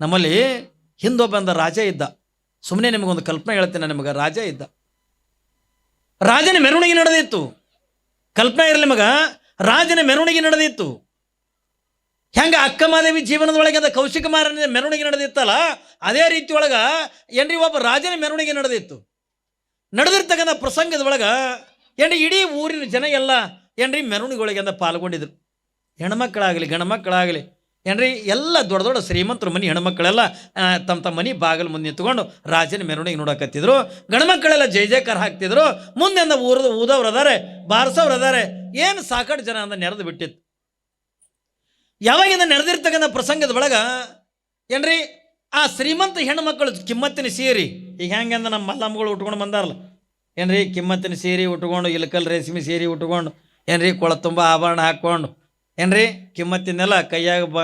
ನಮ್ಮಲ್ಲಿ ಹಿಂದೊಬ್ಬಂದ ರಾಜ ಇದ್ದ. ಸುಮ್ಮನೆ ನಿಮಗೊಂದು ಕಲ್ಪನೆ ಹೇಳ್ತೇನೆ ನಿಮಗೆ, ರಾಜ ಇದ್ದ. ರಾಜನ ಮೆರವಣಿಗೆ ನಡೆದಿತ್ತು. ಕಲ್ಪನೆ ಇರಲಿ ನಿಮಗ, ರಾಜನ ಮೆರವಣಿಗೆ ನಡೆದಿತ್ತು. ಹೆಂಗ ಅಕ್ಕಮಾದೇವಿ ಜೀವನದೊಳಗೆ ಅದ ಕೌಶಿಕ ಮಾರನ ಮೆರವಣಿಗೆ ನಡೆದಿತ್ತಲ್ಲ, ಅದೇ ರೀತಿ ಒಳಗ ಏನ್ರಿ ಒಬ್ಬ ರಾಜನ ಮೆರವಣಿಗೆ ನಡೆದಿತ್ತು. ನಡೆದಿರ್ತಕ್ಕಂಥ ಪ್ರಸಂಗದ ಒಳಗ ಏನ್ರಿ ಇಡೀ ಊರಿನ ಜನ ಎಲ್ಲ ಏನ್ರಿ ಮೆರವಣಿಗೆ ಒಳಗೆ ಪಾಲ್ಗೊಂಡಿದ್ರು. ಹೆಣ್ಮಕ್ಳಾಗಲಿ, ಗಂಡ್ಮಕ್ಳಾಗಲಿ ಏನ್ರಿ, ಎಲ್ಲ ದೊಡ್ಡ ದೊಡ್ಡ ಶ್ರೀಮಂತರ ಮನೆ ಹೆಣ್ಮಕ್ಳೆಲ್ಲ ತಮ್ಮ ತಮ್ಮ ಮನೆ ಬಾಗಿಲು ಮುಂದೆ ನಿಂತ್ಕೊಂಡು ರಾಜನ ಮೆರವಣಿಗೆ ನೋಡಕತ್ತಿದ್ರು. ಗಣಮಕ್ಕಳೆಲ್ಲ ಜೈ ಜಯಕಾರ ಹಾಕ್ತಿದ್ರು. ಮುಂದೆ ಅಂದ ಊರದ ಊದವ್ರು ಅದಾರೆ ಬಾರಿಸೋರು ಅದಾರೆ. ಏನು ಸಾಕಷ್ಟು ಜನ ಅಂದ ನೆರೆದು ಬಿಟ್ಟಿತ್ತು ಯಾವಾಗಿಂದ ನೆರೆದಿರ್ತಕ್ಕಂಥ ಪ್ರಸಂಗದ ಒಳಗ, ಏನ್ರಿ, ಆ ಶ್ರೀಮಂತ ಹೆಣ್ಮಕ್ಳು ಕಿಮ್ಮತ್ತಿನ ಸೀರಿ, ಈಗ ಹೆಂಗಂದ ನಮ್ಮ ಮಲ್ಲಮ್ಮಗಳು ಉಟ್ಕೊಂಡು ಬಂದಾರಲ್ಲ. ಏನ್ರಿ, ಕಿಮ್ಮತ್ತಿನ ಸೀರೆ ಉಟ್ಕೊಂಡು, ಇಲಕಲ್ ರೇಷ್ಮೆ ಸೀರೆ ಉಟ್ಕೊಂಡು, ಏನ್ರಿ, ಕೊಳ ತುಂಬ ಆಭರಣ ಹಾಕ್ಕೊಂಡು ಏನ್ರಿ? ಕಿಮ್ಮತ್ತಿನೆಲ್ಲ ಕೈಯಾಗ ಬ,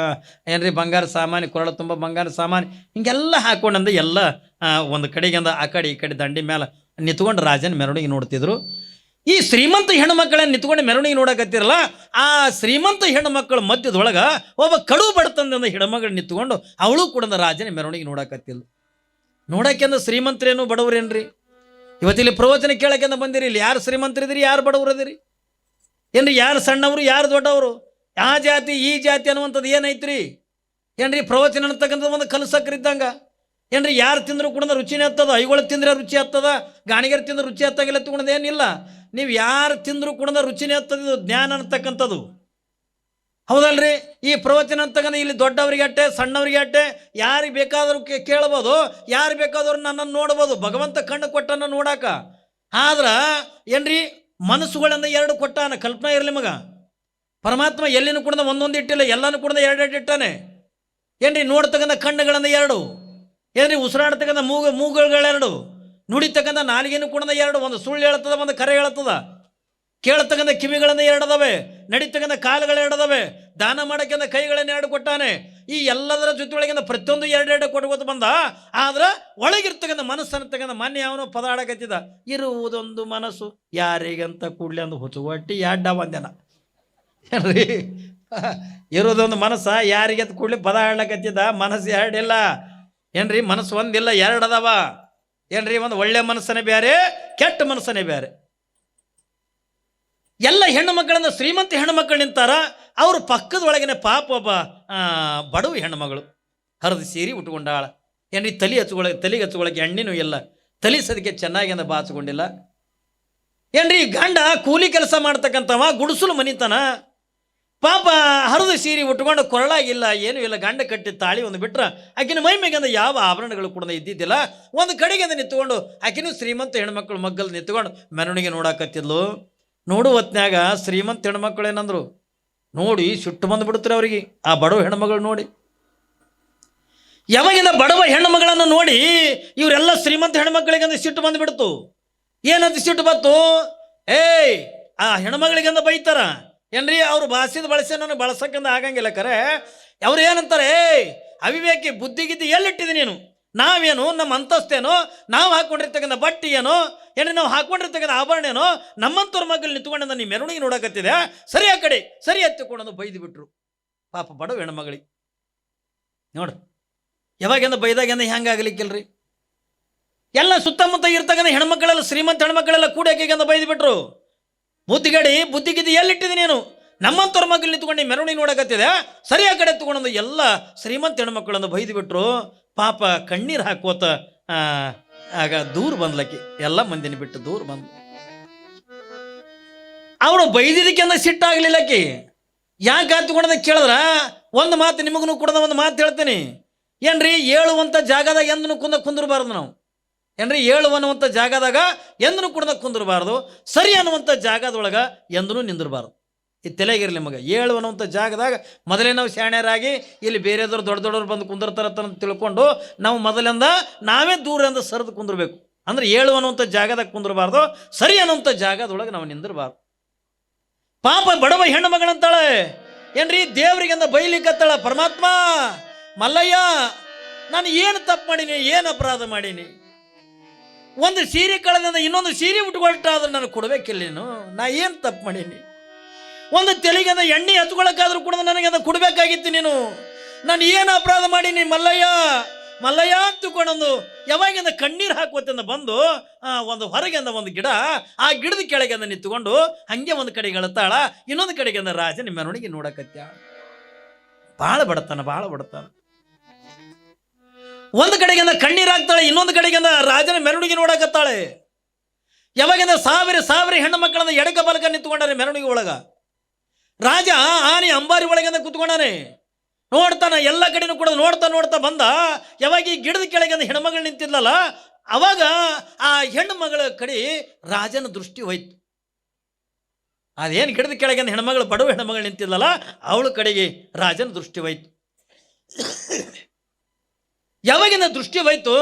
ಏನ್ರಿ? ಬಂಗಾರ ಸಾಮಾನು, ಕೊರಳ ತುಂಬ ಬಂಗಾರ ಸಾಮಾನು, ಹಿಂಗೆಲ್ಲ ಹಾಕೊಂಡಂದು ಎಲ್ಲ ಒಂದು ಕಡೆಗೆ ಅಂದ ಆ ಕಡೆ ಈ ಕಡೆ ದಂಡಿ ಮೇಲೆ ನಿಂತ್ಕೊಂಡು ರಾಜನ ಮೆರವಣಿಗೆ ನೋಡ್ತಿದ್ರು. ಈ ಶ್ರೀಮಂತ ಹೆಣ್ಣುಮಕ್ಕಳನ್ನ ನಿಂತ್ಕೊಂಡು ಮೆರವಣಿಗೆ ನೋಡಕತ್ತಿರಲ್ಲ, ಆ ಶ್ರೀಮಂತ ಹೆಣ್ಣುಮಕ್ಕಳ ಮಧ್ಯದೊಳಗೆ ಒಬ್ಬ ಕಡು ಬಡತನದಿಂದ ಹೆಣ್ಮಗಳು ನಿಂತ್ಕೊಂಡು ಅವಳು ಕೂಡ ರಾಜನ ಮೆರವಣಿಗೆ ನೋಡಕತ್ತಿಲ್ಲ ನೋಡಕ್ಕೆಂದ ಶ್ರೀಮಂತರೇನು ಬಡವರೇನ್ರಿ? ಇವತ್ತಿಲ್ಲಿ ಪ್ರವಚನ ಕೇಳಕ್ಕೆಂದ ಬಂದಿರಿ, ಇಲ್ಲಿ ಯಾರು ಶ್ರೀಮಂತರಿದ್ದೀರಿ ಯಾರು ಬಡವರದಿರಿ? ಏನ್ರಿ, ಯಾರು ಸಣ್ಣವರು, ಯಾರು ದೊಡ್ಡವರು? ಆ ಜಾತಿ, ಈ ಜಾತಿ ಅನ್ನುವಂಥದ್ದು ಏನೈತ್ರಿ? ಏನ್ರಿ ಪ್ರವಚನ ಅಂತಕ್ಕಂಥದ್ದು ಒಂದು ಕಲಸಕ್ರಿದ್ದಂಗ ಏನ್ರಿ ಯಾರು ತಿಂದರೂ ಕೂಡ ರುಚಿನೇ ಹತ್ತದ ಐಗಳು ತಿಂದರೆ ರುಚಿ ಹತ್ತದ ಗಾಣಿಗರು ತಿಂದ್ರೆ ರುಚಿ ಹತ್ತಾಗಿಲ್ಲ ತಗೊಂಡು ಏನಿಲ್ಲ ನೀವು ಯಾರು ತಿಂದರೂ ಕೂಡ ರುಚಿನೇ ಹತ್ತದ ಇದು ಜ್ಞಾನ ಅಂತಕ್ಕಂಥದ್ದು ಹೌದಲ್ರಿ? ಈ ಪ್ರವಚನ ಅಂತಕ್ಕಂಥ ಇಲ್ಲಿ ದೊಡ್ಡವರಿಗೆ ಅಟ್ಟೆ, ಸಣ್ಣವರಿಗೆ ಅಟ್ಟೆ, ಯಾರಿಗೆ ಬೇಕಾದರೂ ಕೇಳ್ಬೋದು, ಯಾರು ಬೇಕಾದರೂ ನನ್ನನ್ನು ನೋಡ್ಬೋದು. ಭಗವಂತ ಕಣ್ಣು ಕೊಟ್ಟನ್ನು ನೋಡಾಕ. ಆದ್ರೆ ಏನ್ರಿ ಮನಸ್ಸುಗಳನ್ನು ಎರಡು ಕೊಟ್ಟಾನ? ಕಲ್ಪನೆ ಇರಲಿ ಮಗ. ಪರಮಾತ್ಮ ಎಲ್ಲಿನೂ ಕೂಡ ಒಂದೊಂದು ಇಟ್ಟಿಲ್ಲ, ಎಲ್ಲನೂ ಕೂಡ ಎರಡೆರಡು ಇಟ್ಟಾನೆ. ಏನ್ರಿ ನೋಡ್ತಕ್ಕಂಥ ಕಣ್ಣುಗಳನ್ನು ಎರಡು? ಏನ್ರಿ ಉಸಿರಾಡ್ತಕ್ಕಂಥ ಮೂಗು ಮೂಗುಗಳೆರಡು ನುಡಿತಕ್ಕಂಥ ನಾಲಿಗೆನೂ ಕೂಡ ಎರಡು, ಒಂದು ಸುಳ್ಳು ಹೇಳ್ತದ ಒಂದು ಕರೆ ಹೇಳ್ತದ ಕೇಳ್ತಕ್ಕಂಥ ಕಿವಿಗಳನ್ನು ಎರಡದವೆ ನಡೀತಕ್ಕಂಥ ಕಾಲುಗಳು ಎರಡದವೆ, ದಾನ ಮಾಡಕ್ಕಂಥ ಕೈಗಳನ್ನು ಎರಡು ಕೊಟ್ಟಾನೆ. ಈ ಎಲ್ಲದರ ಜೊತೆಯೊಳಗಿಂದ ಪ್ರತಿಯೊಂದು ಎರಡೆರಡು ಕೊಟ್ಕೋತ ಬಂದ, ಆದ್ರೆ ಒಳಗಿರ್ತಕ್ಕಂಥ ಮನಸ್ಸು ಅನ್ನತಕ್ಕಂಥ ಮನೆ ಅವನು ಪದ ಆಡಕತ್ತಿದ ಇರುವುದೊಂದು ಮನಸ್ಸು, ಯಾರಿಗಂತ ಕೂಡ್ಲಿ ಅಂದು ಹುಚ್ಚುವಟ್ಟಿ ಯಾಡ್ಡ ಒಂದೇನ ಏನ್ರಿ? ಇರೋದೊಂದು ಮನಸ್ಸ ಯಾರಿಗೆ ಅಂತ ಕೂಡಲೇ ಪದ ಆಡ್ಲಕತ್ತಿದ್ದ ಮನಸ್ಸು ಎರಡಿಲ್ಲ. ಏನ್ರಿ? ಮನಸ್ಸು ಒಂದಿಲ್ಲ ಎರಡು ಅದಾವ. ಏನ್ರಿ? ಒಂದು ಒಳ್ಳೆ ಮನಸ್ಸನೇ ಬೇರೆ ಕೆಟ್ಟ ಮನಸ್ಸನೇ ಬೇರೆ ಎಲ್ಲ ಹೆಣ್ಣು ಮಕ್ಕಳನ್ನ ಶ್ರೀಮಂತ ಹೆಣ್ಣು ಮಕ್ಕಳು ನಿಂತಾರ ಅವ್ರ ಪಕ್ಕದ ಒಳಗಿನ ಪಾಪ ಒಬ್ಬ ಆ, ಹೆಣ್ಣು ಮಗಳು. ಹರಿದು ಸೀರೆ ಉಟ್ಕೊಂಡಾಳ. ಏನ್ರಿ? ತಲೆ ಹಚ್ಕೊಳಕ್ಕೆ ತಲೆಗೆ ಹಚ್ಕೊಳಕ್ಕೆ ಎಣ್ಣೆನೂ ಇಲ್ಲ. ತಲೆ ಸದಕ್ಕೆ ಚೆನ್ನಾಗಿ ಅಂದ ಬಾಚಿಕೊಂಡಿಲ್ಲ. ಏನ್ರಿ? ಗಂಡ ಕೂಲಿ ಕೆಲಸ ಮಾಡ್ತಕ್ಕಂಥವ ಗುಡಿಸಲು ಮನಿತನ. ಪಾಪ ಹರಿದು ಸೀರೆ ಉಟ್ಕೊಂಡು ಕೊರಳಾಗಿಲ್ಲ, ಏನೂ ಇಲ್ಲ, ಗಂಡ ಕಟ್ಟಿ ತಾಳಿ ಒಂದು ಬಿಟ್ರೆ ಆಕಿನ ಮೈ ಯಾವ ಆಭರಣಗಳು ಕೂಡ ಇದ್ದಿದ್ದಿಲ್ಲ. ಒಂದು ಕಡೆಗೆ ಅಂದ ನಿಂತ್ಕೊಂಡು ಆಕಿನೂ ಶ್ರೀಮಂತ ಹೆಣ್ಮಕ್ಳು ಮಗ್ಗಲ್ ನಿಂತ್ಕೊಂಡು ಮೆರವಣಿಗೆ ನೋಡಾಕತ್ತಿದ್ಲು. ನೋಡು ಹೊತ್ನ್ಯಾಗ, ಶ್ರೀಮಂತ ಹೆಣ್ಮಕ್ಳು ಏನಂದ್ರು? ನೋಡಿ, ಸಿಟ್ಟು ಬಂದ್ಬಿಡ್ತಾರೆ ಅವರಿಗೆ. ಆ ಬಡವ ಹೆಣ್ಮಗಳು ನೋಡಿ. ಯಾವಾಗಿಂದ ಬಡವ ಹೆಣ್ಮಗಳನ್ನು ನೋಡಿ ಇವರೆಲ್ಲ ಶ್ರೀಮಂತ ಹೆಣ್ಮಕ್ಳಿಗೆ ಅಂದ್ರೆ ಸಿಟ್ಟು ಬಂದ್ಬಿಡ್ತು? ಏನಂತ ಸಿಟ್ಟು ಬಂತು? ಏಯ್, ಆ ಹೆಣ್ಮಗಳಿಗಂದ ಬೈತಾರ? ಏನ್ರಿ ಅವ್ರು ಭಾಷೆದ ಬಳಸಿ ನಾನು ಬಳಸಕ್ಕಂದ ಆಗಂಗಿಲ್ಲ ಕರೆ. ಅವ್ರು ಏನಂತಾರೆ ಅವಿವೇಕಿ ಬುದ್ಧಿಗಿದ್ದು ಎಲ್ಲಿಟ್ಟಿದೆ ನೀನು? ನಾವೇನು, ನಮ್ಮ ಅಂತಸ್ತೇನೋ? ನಾವು ಹಾಕ್ಕೊಂಡಿರ್ತಕ್ಕಂಥ ಬಟ್ಟೆ ಏನೋ? ಏನು ನಾವು ಹಾಕ್ಕೊಂಡಿರ್ತಕ್ಕಂಥ ಆಭರಣ ಏನೋ? ನಮ್ಮಂತವ್ರ ಮಗಲ್ಲಿ ನಿಂತ್ಕೊಂಡಿದ್ದ ನೀ ಮೆರವಣಿಗೆ ನೋಡಕತ್ತಿದೆ ಸರಿ ಆ ಕಡೆ, ಸರಿ ಎತ್ತಿಕೊಂಡು ಬೈದು ಬಿಟ್ರು ಪಾಪ ಬಡವ ಹೆಣ್ಮಗಳಿಗೆ ನೋಡು, ಯಾವಾಗಿಂದ ಬೈದಾಗಿಂದ ಹೆಂಗಾಗಲಿಕ್ಕಿಲ್ರಿ ಎಲ್ಲ ಸುತ್ತಮುತ್ತ ಇರ್ತಕ್ಕಂಥ ಹೆಣ್ಮಕ್ಳೆಲ್ಲ ಶ್ರೀಮಂತ ಹೆಣ್ಮಕ್ಳೆಲ್ಲ ಕೂಡಾಕಿಗಂದ ಬೈದು ಬಿಟ್ರು ಬುದ್ಧಿಗಡಿ ಬುದ್ಧಿಗಿದ್ದು ಎಲ್ಲಿಟ್ಟಿದೆ ನೀನು? ನಮ್ಮಂತವ್ರ ಮಗಲ್ಲಿ ನಿಂತ್ಕೊಂಡು ಮೆರವಣಿಗೆ ನೋಡಕತ್ತಿದೆ? ಸರಿ ಆ ಕಡೆ ತಗೊಂಡು ಎಲ್ಲ ಶ್ರೀಮಂತ ಹೆಣ್ಮಕ್ಳನ್ನು ಬೈದು ಬಿಟ್ರು ಪಾಪ ಕಣ್ಣೀರು ಹಾಕೋತ ಆಗ ದೂರ ಬಂದ್ಲಕ್ಕಿ. ಎಲ್ಲ ಮಂದಿನ ಬಿಟ್ಟು ದೂರ ಬಂದ್ಲು. ಅವಳು ಬೈದಿದ್ದಕ್ಕೆಂದ ಸಿಟ್ಟಾಗ್ಲಿಲ್ಲಕ್ಕಿ. ಯಾಕೆ ತಗೊಂಡದ ಕೇಳಿದ್ರ? ಒಂದು ಮಾತು ನಿಮಗೂ ಕೂಡ ಒಂದು ಮಾತು ಹೇಳ್ತೀನಿ. ಏನ್ರಿ ಹೇಳುವಂಥ ಜಾಗದಾಗ ಎಂದನು ಕುಂದ ಕುಂದಿರಬಾರ್ದು ನಾವು? ಏನ್ರಿ, ಏಳು ಅನ್ನುವಂಥ ಜಾಗದಾಗ ಎಂದನು ಕೂಡ ಕುಂದಿರಬಾರ್ದು, ಸರಿ ಅನ್ನುವಂಥ ಜಾಗದೊಳಗೆ ಎಂದೂ ನಿಂದಿರಬಾರ್ದು. ಈ ತಲೆಗಿರಲಿ ನಿಮಗೆ ಏಳು ಅನ್ನುವಂಥ ಜಾಗದಾಗ ಮೊದಲೇ ನಾವು ಶಾಣ್ಯರಾಗಿ, ಇಲ್ಲಿ ಬೇರೆದವ್ರು ದೊಡ್ಡ ದೊಡ್ಡವ್ರು ಬಂದು ಕುಂದಿರ್ತಾರ ಅಂತ ತಿಳ್ಕೊಂಡು ನಾವು ಮೊದಲಿಂದ ನಾವೇ ದೂರದಿಂದ ಸರಿದು ಕುಂದಿರ್ಬೇಕು. ಅಂದ್ರೆ ಏಳು ಅನ್ನುವಂಥ ಜಾಗದಾಗ ಕುಂದಿರಬಾರ್ದು, ಸರಿ ಅನ್ನುವಂಥ ಜಾಗದೊಳಗೆ ನಾವು ನಿಂದಿರಬಾರ್ದು. ಪಾಪ ಬಡವ ಹೆಣ್ಣು ಮಗಳಂತಾಳೆ. ಏನ್ರಿ, ದೇವರಿಗೆಂದ ಬೈಲಿಕ್ಕತ್ತಾಳ ಪರಮಾತ್ಮ, ಮಲ್ಲಯ್ಯ, ನಾನು ಏನು ತಪ್ಪು ಮಾಡೀನಿ, ಏನು ಅಪರಾಧ ಮಾಡೀನಿ? ಒಂದು ಸೀರೆ ಕಳೆದಿಂದ ಇನ್ನೊಂದು ಸೀರೆ ಉಟ್ಕೊಳ್ಟಾದ್ರೆ ನನಗೆ ಕೊಡ್ಬೇಕಿಲ್ಲ ನೀನು ನಾ ಏನು ತಪ್ಪು ಮಾಡೀನಿ? ಒಂದು ತೆಲಿಗೆ ಎಣ್ಣೆ ಹಚ್ಕೊಳಕ್ಕಾದ್ರೂ ಕೂಡ ನನಗೆ ಅದನ್ನು ಕೊಡಬೇಕಾಗಿತ್ತು ನೀನು. ನಾನು ಏನು ಅಪರಾಧ ಮಾಡೀನಿ ಮಲ್ಲಯ್ಯ? ಮಲ್ಲಯ್ಯ ಅಂತಕೊಂಡೊಂದು ಯಾವಾಗಿಂದ ಕಣ್ಣೀರು ಹಾಕುವತ್ತಿಂದ ಬಂದು ಒಂದು ಹೊರಗಿಂದ ಒಂದು ಗಿಡ, ಆ ಗಿಡದ ಕೆಳಗಿಂದ ನಿಂತುಕೊಂಡು ಹಂಗೆ ಒಂದು ಕಡೆಗೆ ಅಳತಾಳ, ಇನ್ನೊಂದು ಕಡೆಗೆಂದ ರಾಜ ನಿಮ್ಮ ಮೆರವಣಿಗೆ ನೋಡಕತ್ಯ. ಭಾಳ ಬಡತನ ಭಾಳ ಬಡತನ. ಒಂದು ಕಡೆಗಿಂದ ಕಣ್ಣೀರಾಗ್ತಾಳೆ ಇನ್ನೊಂದು ಕಡೆಗಿಂದ ರಾಜನ ಮೆರವಣಿಗೆ ನೋಡಕತ್ತಾಳೆ. ಯಾವಾಗಿಂದ ಸಾವಿರ ಸಾವಿರ ಹೆಣ್ಣು ಮಕ್ಕಳನ್ನ ಎಡಕ ಬಲಕ ನಿಂತ್ಕೊಂಡಾರೆ ಮೆರವಣಿಗೆ ಒಳಗ. ರಾಜ ಆನೆ ಅಂಬಾರಿ ಒಳಗಿಂದ ಕೂತ್ಕೊಂಡಾನೆ. ನೋಡ್ತಾನ, ಎಲ್ಲ ಕಡೆನೂ ಕೂಡ ನೋಡ್ತಾ ನೋಡ್ತಾ ಬಂದ. ಯಾವಾಗ ಈ ಗಿಡದ ಕೆಳಗಿಂದ ಹೆಣ್ಮಗಳು ನಿಂತಿದ್ಲಲ್ಲ, ಅವಾಗ ಆ ಹೆಣ್ಣು ಕಡೆ ರಾಜನ ದೃಷ್ಟಿ ಹೋಯ್ತು. ಅದೇನು ಗಿಡದ ಕೆಳಗಿಂದ ಹೆಣ್ಮಗಳು ಬಡವ ಹೆಣ್ಮಗಳು ನಿಂತಿದ್ಲಲ್ಲ, ಅವಳ ಕಡೆಗೆ ರಾಜನ ದೃಷ್ಟಿ ಹೋಯ್ತು. ಯಾವಾಗಿಂದ ದೃಷ್ಟಿ ಹೋಯ್ತು?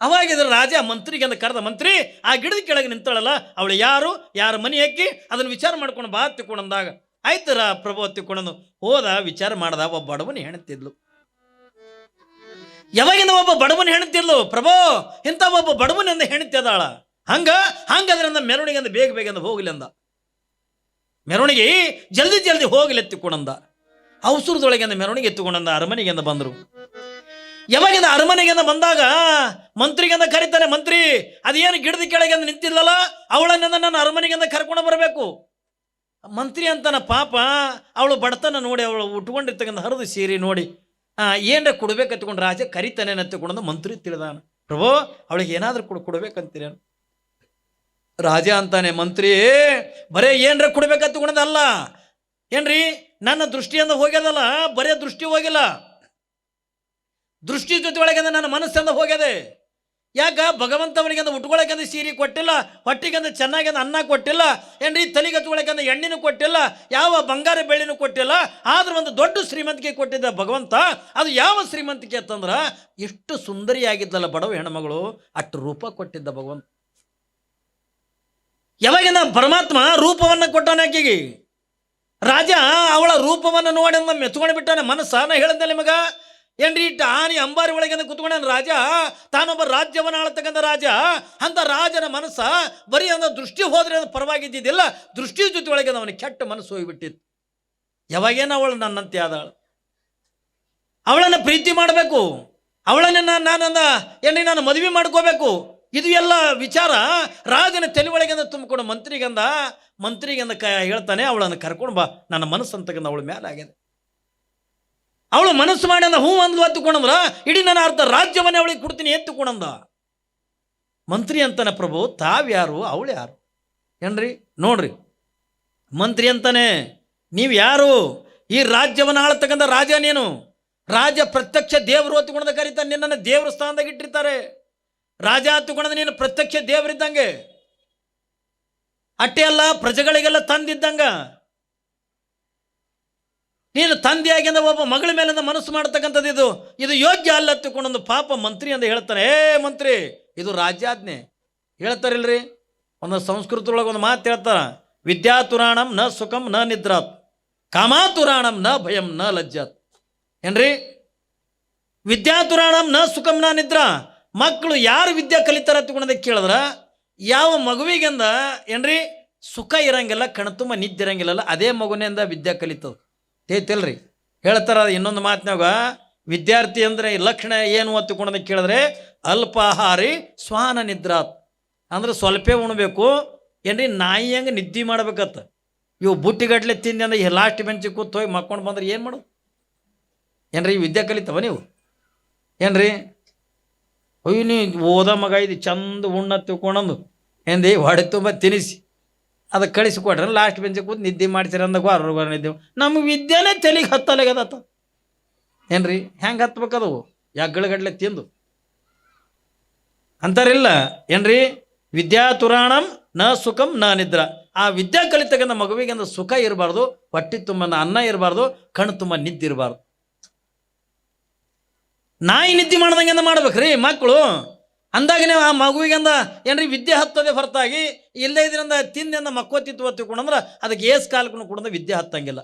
ಅವಾಗಿದ ರಾಜ ಮಂತ್ರಿಗೆಂದ ಕರೆದ ಮಂತ್ರಿ, ಆ ಗಿಡದ ಕೆಳಗೆ ನಿಂತಾಳಲ್ಲ, ಅವಳು ಯಾರು? ಯಾರ ಮನೆ ಹಾಕಿ ಅದನ್ನು ವಿಚಾರ ಮಾಡ್ಕೊಂಡು ಬಾ ತಿಕ್ಕೊಂಡಂದಾಗ ಆಯ್ತು ರಾ ಪ್ರಭು ತಿಕ್ಕೊಂಡು ಹೋದ, ವಿಚಾರ ಮಾಡ್ದ, ಒಬ್ಬ ಬಡವನ ಹೆಣತಿದ್ಲು ಯಾವಾಗಿಂದ ಒಬ್ಬ ಬಡವನ ಹೆಣತಿದ್ಲು ಪ್ರಭು, ಇಂಥ ಒಬ್ಬ ಬಡವನಿಂದ ಹೆಣತಿದ್ದಾಳ ಹಂಗ? ಹಂಗದ್ರಿಂದ ಮೆರವಣಿಗೆ ಅಂದ ಬೇಗ ಬೇಗ ಅಂದ ಹೋಗ್ಲಿ ಅಂದ ಮೆರವಣಿಗೆ ಜಲ್ದಿ ಜಲ್ದಿ ಹೋಗ್ಲಿ ಎತ್ತಿಕೊಂಡಂದ ಅವಸರದೊಳಗಿಂದ ಮೆರವಣಿಗೆ ಎತ್ತುಕೊಂಡಂದ ಅರಮನೆಗೆಂದ ಬಂದರು. ಯಾವಾಗಿಂದ ಅರಮನೆಗೆಂದ ಬಂದಾಗ ಮಂತ್ರಿಗೆಂದ ಕರೀತಾನೆ, ಮಂತ್ರಿ, ಅದೇನು ಗಿಡದ ಕೆಳಗೆ ನಿಂತಿಲ್ಲಲ್ಲ ಅವಳನ್ನ ನನ್ನ ಅರಮನೆಗೆಂದ ಕರ್ಕೊಂಡು ಬರಬೇಕು. ಮಂತ್ರಿ ಅಂತಾನ ಪಾಪ, ಅವಳು ಬಡತನ ನೋಡಿ, ಅವಳು ಉಟ್ಕೊಂಡಿರ್ತಕ್ಕಂಥ ಹರಿದು ಸೀರೆ ನೋಡಿ ಏನ್ರ ಕೊಡ್ಬೇಕು? ಎತ್ಕೊಂಡು ರಾಜ ಕರಿತಾನೆ ಎತ್ತುಕೊಂಡು ಮಂತ್ರಿ ತಿಳಿದಾನ. ಪ್ರಭು, ಅವಳಿಗೆ ಏನಾದ್ರೂ ಕೊಡು ಕೊಡ್ಬೇಕಂತೀರೇನು ರಾಜ ಅಂತಾನೆ, ಮಂತ್ರಿ, ಬರೇ ಏನ್ರ ಕೊಡ್ಬೇಕಂತಕೊಂಡದಲ್ಲ ಏನ್ರಿ, ನನ್ನ ದೃಷ್ಟಿಯಿಂದ ಹೋಗ್ಯದಲ್ಲ, ಬರೇ ದೃಷ್ಟಿ ಹೋಗಿಲ್ಲ ದೃಷ್ಟಿ ಜೊತೆ ಒಳಗಿಂದ ನನ್ನ ಮನಸ್ಸಿಂದ ಹೋಗ್ಯದೆ. ಯಾಕ? ಭಗವಂತವನಿಗೆ ಉಟ್ಕೊಳಕಂದ ಸೀರೆ ಕೊಟ್ಟಿಲ್ಲ, ಹೊಟ್ಟಿಗೆಂದ ಚೆನ್ನಾಗಿಂದ ಅನ್ನ ಕೊಟ್ಟಿಲ್ಲ, ಏನ್ರಿ? ತಲೆಗೆ ಹಚ್ಕೊಳಕಂದ ಎಣ್ಣೆನೂ ಕೊಟ್ಟಿಲ್ಲ, ಯಾವ ಬಂಗಾರ ಬೆಳ್ಳಿನೂ ಕೊಟ್ಟಿಲ್ಲ, ಆದ್ರೆ ಒಂದು ದೊಡ್ಡ ಶ್ರೀಮಂತಿಕೆ ಕೊಟ್ಟಿದ್ದ ಭಗವಂತ, ಅದು ಯಾವ ಶ್ರೀಮಂತಿಕೆ ಅಂತಂದ್ರೆ, ಎಷ್ಟು ಸುಂದರಿಯಾಗಿದ್ದಲ್ಲ ಬಡವ ಹೆಣ್ಮಗಳು, ಅಷ್ಟು ರೂಪ ಕೊಟ್ಟಿದ್ದ ಭಗವಂತ. ಯಾವಾಗಿನ ಪರಮಾತ್ಮ ರೂಪವನ್ನ ಕೊಟ್ಟಾನೆ ಆಕೆಗೆ? ರಾಜ, ಅವಳ ರೂಪವನ್ನು ನೋಡಿ ಮೆತ್ಕೊಂಡು ಬಿಟ್ಟಾನೆ ಮನಸ್ಸ. ನಾ ಹೇಳಿದ್ದೆ ನಿಮಗ ಏನ್ರಿ ಇಟ್ಟ ಆನೆ ಅಂಬಾರಿ ಒಳಗೆ ಕುತ್ಕೊಂಡನ ರಾಜ? ತಾನೊಬ್ಬ ರಾಜ್ಯವನ್ನು ಆಳ್ತಕ್ಕಂಥ ರಾಜ? ಅಂತ ರಾಜನ ಮನಸ್ಸ ಬರೀ ಅಂದ ದೃಷ್ಟಿ ಹೋದ್ರೆ ಅದು ಪರವಾಗಿದ್ದಿದ್ದಿಲ್ಲ, ದೃಷ್ಟಿ ಜೊತೆ ಒಳಗೆ ಅವನಿಗೆ ಕೆಟ್ಟ ಮನಸ್ಸು ಹೋಗಿಬಿಟ್ಟಿತ್ತು. ಯಾವಾಗೇನ ಅವಳು ನನ್ನಂತೆ ಆದಾಳು. ಅವಳನ್ನು ಪ್ರೀತಿ ಮಾಡಬೇಕು. ಅವಳನ್ನ ನಾನು ನಾನಂದ ಏನ್ರಿ ನಾನು ಮದುವೆ ಮಾಡ್ಕೋಬೇಕು. ಇದು ಎಲ್ಲ ವಿಚಾರ ರಾಜನ ತಲೆ ಒಳಗಿಂದ ತುಂಬಿಕೊಂಡು ಮಂತ್ರಿಗಂದ ಮಂತ್ರಿಗಂದ ಕ ಹೇಳ್ತಾನೆ, ಅವಳನ್ನು ಕರ್ಕೊಂಡು ಬಾ. ನನ್ನ ಮನಸ್ಸು ಅಂತಕ್ಕಂಥ ಅವಳ ಮೇಲೆ ಆಗಿದೆ. ಅವಳು ಮನಸ್ಸು ಮಾಡಿ ಅಂದ ಹೂ ಅಂದ್ಲು ಹತ್ತುಕೊಂಡಂದ್ರ ಇಡೀ ನನ್ನ ಅರ್ಧ ರಾಜ್ಯವನ್ನೇ ಅವಳಿಗೆ ಕೊಡ್ತೀನಿ, ಎತ್ತುಕೊಂಡಂದ? ಮಂತ್ರಿ ಅಂತನ, ಪ್ರಭು, ತಾವ್ಯಾರು? ಅವಳು ಯಾರು ಏನ್ರಿ? ನೋಡ್ರಿ. ಮಂತ್ರಿ ಅಂತಾನೆ, ನೀವು ಯಾರು? ಈ ರಾಜ್ಯವನ್ನು ಆಳ್ತಕ್ಕಂಥ ರಾಜ ನೀನು? ರಾಜ ಪ್ರತ್ಯಕ್ಷ ದೇವರು ಹತ್ತುಕೊಂಡ ಕರೀತಾನೆ, ನಿನ್ನನ್ನು ದೇವ್ರ ಸ್ಥಾನದಾಗ ಇಟ್ಟಿರ್ತಾರೆ. ರಾಜ ಹತ್ತುಕೊಂಡ ನೀನು ಪ್ರತ್ಯಕ್ಷ ದೇವರಿದ್ದಂಗೆ. ಅಟ್ಟೆ ಅಲ್ಲ, ಪ್ರಜೆಗಳಿಗೆಲ್ಲ ತಂದಿದ್ದಂಗ. ನೀನು ತಂದೆಯಾಗಿಂದ ಒಬ್ಬ ಮಗಳ ಮೇಲಿಂದ ಮನಸ್ಸು ಮಾಡ್ತಕ್ಕಂಥದ್ದು ಇದು. ಇದು ಯೋಗ್ಯ ಅಲ್ಲ ತಿಳ್ಕೊಂಡೊಂದು ಪಾಪ ಮಂತ್ರಿ ಅಂತ ಹೇಳ್ತಾರೆ. ಏ ಮಂತ್ರಿ, ಇದು ರಾಜ್ಯಾಜ್ಞೆ. ಹೇಳ್ತಾರಿಲ್ರಿ? ಒಂದು ಸಂಸ್ಕೃತದೊಳಗೆ ಒಂದು ಮಾತು ಹೇಳ್ತಾರ. ವಿದ್ಯಾತುರಾಣಂ ನ ಸುಖಂ ನ ನಿದ್ರಾತ್. ಕಾಮಾತುರಾಣಂ ನ ಭಯಂ ನ ಲಜ್ಜಾತ್. ಏನ್ರಿ? ವಿದ್ಯಾತುರಾಣಂ ನ ಸುಖಂ ನ ನಿದ್ರಾ. ಮಕ್ಕಳು ಯಾರು ವಿದ್ಯೆ ಕಲಿತಾರ ಹತ್ಕೊಂಡದಕ್ಕೆ ಕೇಳಿದ್ರ. ಯಾವ ಮಗುವಿಗೆಂದ, ಏನ್ರಿ? ಸುಖ ಇರಂಗಿಲ್ಲ, ಕಣ್ತುಂಬ ನಿದ್ದೆ ಇರಂಗಿಲ್ಲಲ್ಲ, ಅದೇ ಮಗುನಿಂದ ವಿದ್ಯೆ ಕಲಿತದ ತೇತಿಲ್ರಿ ಹೇಳ್ತಾರ ಇನ್ನೊಂದು ಮಾತಿನಾಗ ವಿದ್ಯಾರ್ಥಿ ಅಂದರೆ ಲಕ್ಷಣ ಏನು ಒತ್ತುಕೊಂಡದಕ್ಕೆ ಕೇಳಿದ್ರೆ, ಅಲ್ಪಾಹಾರಿ ಸ್ವಾನ ನಿದ್ರಾತ್ ಅಂದ್ರೆ ಸ್ವಲ್ಪೇ ಉಣ್ಬೇಕು, ಏನ್ರಿ ನಾಯಿ ಹೆಂಗೆ ನಿದ್ದೆ ಮಾಡ್ಬೇಕತ್ತ. ಇವು ಬುಟ್ಟಿಗಟ್ಲೆ ತಿಂದು ಅಂದ್ರೆ ಲಾಸ್ಟ್ ಬೆಂಚಿ ಕೂತ್ ಹೋಗಿ ಮಕ್ಕೊಂಡು ಬಂದ್ರೆ ಏನು ಮಾಡು ಏನ್ರಿ ವಿದ್ಯೆ ಕಲಿತವ ನೀವು? ಏನ್ರಿ? ಅಯ್ಯೋ ನೀ ಓದ ಮಗ ಇದು ಚಂದ ಉಣ್ಣ ತಿಳ್ಕೊಂಡಂದು ಎಂದಿ ಹೊಡೆ ತುಂಬ ತಿನಿಸಿ. ಅದಕ್ಕೆ ಕಳಿಸಿಕೊಟ್ರೆ ಲಾಸ್ಟ್ ಬೆಂಚಿಗೆ ಕೂತು ನಿದ್ದೆ ಮಾಡ್ತೀರ ಅಂದಾಗ ಅವ್ರ ನಿದ್ದೆವು ನಮ್ಗೆ ವಿದ್ಯೆನೇ ತಲೆಗೆ ಹತ್ತಲಾಗದತ್ತ ಏನ್ರಿ? ಹೆಂಗೆ ಹತ್ಬೇಕದು? ಯಗ್ಗಳಗಡ್ಲೆ ತಿಂದು? ಅಂತಾರಿಲ್ಲ ಏನ್ರಿ? ವಿದ್ಯಾ ತುರಾಣಂ ನ ಸುಖಂ ನ ನಿದ್ರ. ಆ ವಿದ್ಯಾ ಕಲಿತಕ್ಕಂಥ ಮಗುವಿಗೆ ಅಂದ್ರೆ ಸುಖ ಇರಬಾರ್ದು, ಹೊಟ್ಟಿ ತುಂಬ ಅನ್ನ ಇರಬಾರ್ದು, ಕಣ್ಣು ತುಂಬ ನಿದ್ದೆ ಇರಬಾರ್ದು. ನಾಯಿ ನಿದ್ದೆ ಮಾಡ್ದಂಗೆ ಮಾಡ್ಬೇಕ್ರಿ ಮಕ್ಕಳು. ಅಂದಾಗ ನೀವು ಆ ಮಗುವಿಗೆಂದ ಏನ್ರಿ ವಿದ್ಯೆ ಹತ್ತದೆ ಹೊರತಾಗಿ, ಇಲ್ಲೇ ಇದರಿಂದ ತಿಂದಿಂದ ಮಕ್ಕೋತಿತ್ತು ತಿಳ್ಕೊಂಡಂದ್ರೆ ಅದಕ್ಕೆ ಏಸ್ ಕಾಲಕ್ಕೂ ಕೂಡ ವಿದ್ಯೆ ಹತ್ತಂಗಿಲ್ಲ.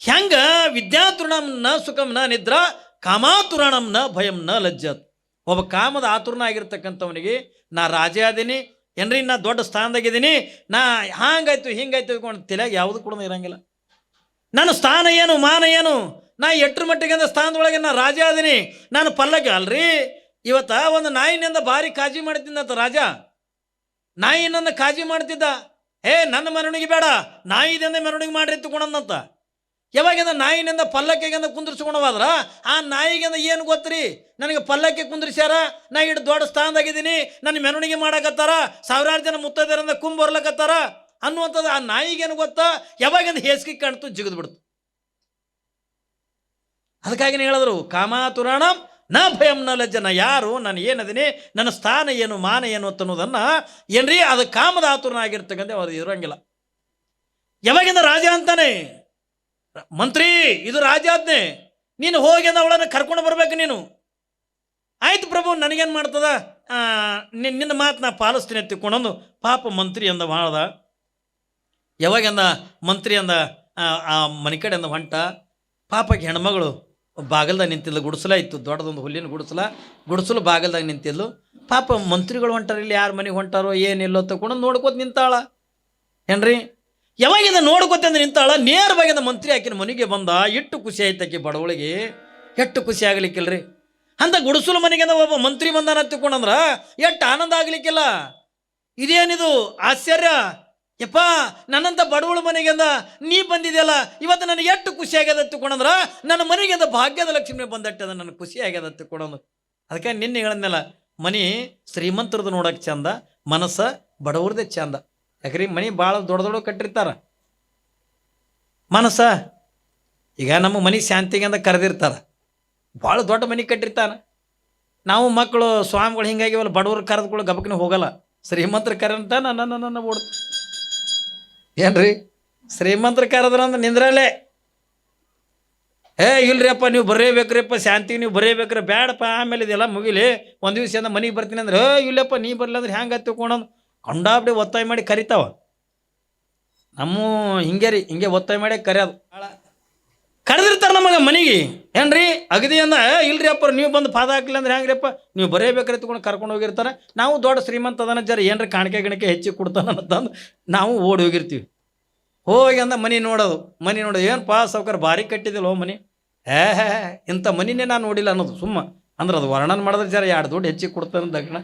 ಹೆಂಗ ವಿದ್ಯಾತುರಣಂನ ಸುಖಮ್ನ ಸುಖಂ ನ ನಿದ್ರ ಕಾಮಾತುರಣಂನ ಭಯಂನ ಲಜ್ಜತ್ ಒಬ್ಬ ಕಾಮದ ಆತುರನ ಆಗಿರ್ತಕ್ಕಂಥವನಿಗೆ ನಾ ರಾಜ ಆದೀನಿ, ಏನ್ರಿ ನಾ ದೊಡ್ಡ ಸ್ಥಾನದಾಗಿದ್ದೀನಿ ನಾ ಹಾಂಗಾಯ್ತು ಹಿಂಗಾಯ್ತು ತಿಳ್ಕೊಂಡು ತಲೆಯಾಗ ಯಾವುದು ಕೂಡ ಇರಂಗಿಲ್ಲ. ನನ್ನ ಸ್ಥಾನ ಏನು, ಮಾನ ಏನು, ನಾ ಎಟ್ರ ಮಟ್ಟಿಗೆ ಅಂದ ಸ್ಥಾನದೊಳಗೆ ನಾ ರಾಜ ಆದೀನಿ, ನಾನು ಪಲ್ಲಕ್ಕೆ ಅಲ್ರಿ ಇವತ್ತ ಒಂದು ನಾಯಿನಿಂದ ಭಾರಿ ಕಾಜಿ ಮಾಡ್ತಿದ್ದಂತ ರಾಜ. ನಾಯಿನನ್ನ ಕಾಜಿ ಮಾಡ್ತಿದ್ದ. ಹೇ, ನನ್ನ ಮೆರವಣಿಗೆ ಬೇಡ. ನಾಯಿದಿಂದ ಮೆರವಣಿಗೆ ಮಾಡ್ರಿ ತಗೊಂಡಂತ. ಯಾವಾಗಿಂದ ನಾಯಿನಿಂದ ಪಲ್ಲಕ್ಕಿಗಿಂದ ಕುಂದ್ರಿಸ್ಕೊಂಡವಾದ್ರ ಆ ನಾಯಿಗಿಂದ ಏನು ಗೊತ್ತ್ರಿ? ನನಗೆ ಪಲ್ಲಕ್ಕಿ ಕುಂದ್ರಿಸ್ಯಾರ. ನಾ ಇಟ್ಟು ದೊಡ್ಡ ಸ್ಥಾನದಾಗಿದ್ದೀನಿ. ನನ್ನ ಮೆರವಣಿಗೆ ಮಾಡಕತ್ತಾರ. ಸಾವಿರಾರು ಜನ ಮುತ್ತೈದರಿಂದ ಕುಂಬ್ ಬರ್ಲಕತ್ತಾರ. ಅನ್ನುವಂಥದ್ದು ಆ ನಾಯಿಗೇನು ಗೊತ್ತಾ? ಯಾವಾಗಿಂದ ಹೇಸಿಗೆ ಕಾಣ್ತು ಜಿಗಿದ್ಬಿಡ್ತು. ಬಿಡ್ತು ಅದಕ್ಕಾಗಿ ಹೇಳಿದ್ರು, ಕಾಮಾತುರಾಣ ನ ಭಯಂ ನ ಲಜ್ಜನ ಯಾರು? ನಾನು ಏನದೀನಿ? ನನ್ನ ಸ್ಥಾನ ಏನು, ಮಾನ ಏನು ಅಂತ ಅನ್ನೋದನ್ನು ಏನ್ರಿ? ಅದು ಕಾಮದಾತುರನಾಗಿರ್ತಕ್ಕಂಥ ಅದು ಇರೋಂಗಿಲ್ಲ. ಯಾವಾಗಿಂದ ರಾಜ ಅಂತಾನೆ? ಮಂತ್ರಿ, ಇದು ರಾಜಾಜ್ಞೆ ನೀನು ಹೋಗಿ ಅವಳನ್ನು ಕರ್ಕೊಂಡು ಬರ್ಬೇಕು ನೀನು. ಆಯ್ತು ಪ್ರಭು, ನನಗೇನು ಮಾಡ್ತದ? ನಿನ್ನ ಮಾತು ನಾ ಪಾಲಿಸ್ತೀನಿ ತಿಕ್ಕೊಂಡೊಂದು ಪಾಪ ಮಂತ್ರಿ ಅಂದ ಮಾಡ್ದ ಯಾವಾಗಂದ ಮಂತ್ರಿ ಅಂದ, ಆ ಮನೆ ಕಡೆ ಅಂದ ಹೊಂಟ? ಪಾಪಕ್ಕೆ ಹೆಣ್ಮಗಳು ಬಾಗಲ್ದಾಗ ನಿಂತಿದ್ಲು, ಗುಡಿಸಲ ಇತ್ತು, ದೊಡ್ಡದೊಂದು ಹುಲ್ಲಿನ ಗುಡಿಸಲ. ಗುಡಿಸಲು ಬಾಗಲ್ದಾಗ ನಿಂತಿದ್ಲು. ಪಾಪ ಮಂತ್ರಿಗಳು ಹೊಂಟಾರ, ಇಲ್ಲಿ ಯಾರು ಮನೆಗೆ ಹೊಂಟಾರೋ, ಏನಿಲ್ಲೋ ತಗೊಂಡು ನೋಡ್ಕೋತ ನಿಂತಾಳ. ಏನ್ರಿ? ಯಾವಾಗಿಂದ ನೋಡ್ಕೋತ ಅಂದ್ರೆ ನಿಂತಾಳ? ನೇರವಾಗಿಂದ ಮಂತ್ರಿ ಆಕಿನ ಮನೆಗೆ ಬಂದ, ಇಟ್ಟು ಖುಷಿ ಆಯ್ತು ಆಕಿ ಬಡವಳಿಗೆ. ಎಷ್ಟು ಖುಷಿ ಆಗ್ಲಿಕ್ಕಿಲ್ರಿ? ಅಂತ ಗುಡಿಸಲು ಮನೆಗೆ ಒಬ್ಬ ಮಂತ್ರಿ ಬಂದಾನ ತಿಳ್ಕೊಂಡಂದ್ರ ಎಷ್ಟು ಆನಂದ ಆಗ್ಲಿಕ್ಕಿಲ್ಲ. ಇದೇನಿದು ಆಶ್ಚರ್ಯ? ಯಪ್ಪ, ನನ್ನಂತ ಬಡವಳ ಮನೆಗೆಂದ ನೀ ಬಂದಿದೆಯಲ್ಲ, ಇವತ್ತು ನನಗೆ ಎಷ್ಟು ಖುಷಿ ಆಗ್ಯದ ತಿಳ್ಕೊಂಡಂದ್ರ, ನನ್ನ ಮನೆಗೆಂದ ಭಾಗ್ಯದ ಲಕ್ಷ್ಮಿ ಬಂದಟ್ಟದ ನನಗೆ ಖುಷಿ ಆಗ್ಯದ ತಿಳ್ಕೊಂಡಂದು. ಅದಕ್ಕೆ ನಿನ್ನೆ ಹೇಳಿದ್ನಲ್ಲ, ಮನೆ ಶ್ರೀಮಂತರದ್ದು ನೋಡಕ್ಕೆ ಚಂದ, ಮನಸ್ಸ ಬಡವ್ರದೇ ಚಂದ. ಯಾಕ್ರಿ, ಮನೆ ಭಾಳ ದೊಡ್ಡ ದೊಡ್ಡ ಕಟ್ಟಿರ್ತಾರ. ಮನಸ್ಸ, ಈಗ ನಮ್ಮ ಮನೆ ಶಾಂತಿಗೆ ಅಂತ ಕರೆದಿರ್ತಾರ. ಭಾಳ ದೊಡ್ಡ ಮನೆ ಕಟ್ಟಿರ್ತಾನೆ ನಾವು ಮಕ್ಕಳು, ಸ್ವಾಮಿಗಳು ಹಿಂಗಾಗಿವಲ್ಲ ಬಡವರು ಕರೆದ್ಗಳು ಗಬಕ್ನ ಹೋಗಲ್ಲ. ಶ್ರೀಮಂತರ ಅಂತ ನನ್ನ ನನ್ನ ಓಡ್ ಏನ್ರಿ? ಶ್ರೀಮಂತರ ಕರೆದ್ರ ಅಂದ್ರೆ ನಿಂದ್ರಲ್ಲೇ ಏ ಇಲ್ರಿಯಪ್ಪ, ನೀವು ಬರೇಬೇಕ್ರಿಪ್ಪ ಶಾಂತಿಗೆ ನೀವು ಬರೇಬೇಕ್ರಿ ಬೇಡಪ್ಪ ಆಮೇಲೆ ಇದೆಲ್ಲ ಮುಗಿಲಿ. ಒಂದು ದಿವಸ ಮನೆಗೆ ಬರ್ತೀನಿ ಅಂದ್ರೆ ಹೇ ಇಲ್ಲಪ್ಪ ನೀ ಬರಲಿ ಅಂದ್ರೆ ಹೆಂಗೆ ಹತ್ತಿಕೊಂಡಂದು ಕಂಡಾಬಿಡಿ ಒತ್ತಾಯ ಮಾಡಿ ಕರಿತಾವ. ನಮ್ಮ ಹಿಂಗೆ ರೀ ಹಿಂಗೆ ಒತ್ತಾಯ ಮಾಡಿ ಕರೆಯೋದು. ಕರೆದಿರ್ತಾರೆ ನಮಗೆ ಮನೆಗೆ. ಏನ್ರಿ? ಅಗದಿ ಅಂದ "ಏ, ಇಲ್ರಿ ಅಪ್ಪ ನೀವು ಬಂದು ಪಾದ ಹಾಕ್ಲಿಲ್ಲ ಅಂದ್ರೆ ಹೆಂಗ್ರಿಪ್ಪ ನೀವು ಬರೇಬೇಕ್ರಿ ತಗೊಂಡು ಕರ್ಕೊಂಡು ಹೋಗಿರ್ತಾರೆ. ನಾವು ದೊಡ್ಡ ಶ್ರೀಮಂತ ಅದನ್ನ ಜರ ಏನ್ರಿ ಕಾಣಿಕೆ ಗಣಿಕೆ ಹೆಚ್ಚಿಗೆ ಕೊಡ್ತಾನ ಅಂತಂದು ನಾವು ಓಡಿ ಹೋಗಿರ್ತೀವಿ. ಹೋಗಿ ಅಂದ ಮನೆ ನೋಡೋದು. ಮನೆ ನೋಡೋದು. ಏನು ಪಾ ಸಾವ್ಕಾರ ಭಾರಿ ಕಟ್ಟಿದಿಲ್ಲ ಮನೆ? ಏ ಹೇ ಇಂಥ ಮನಿನೇ ನಾನು ನೋಡಿಲ್ಲ ಅನ್ನೋದು ಸುಮ್ಮ. ಅಂದ್ರೆ ಅದು ವರ್ಣನ ಮಾಡಿದ್ರೆ ಜರ ಎರಡು ದುಡ್ಡು ಹೆಚ್ಚಿಗೆ ಕೊಡ್ತಾನೆ ದಕ್ಷಿಣ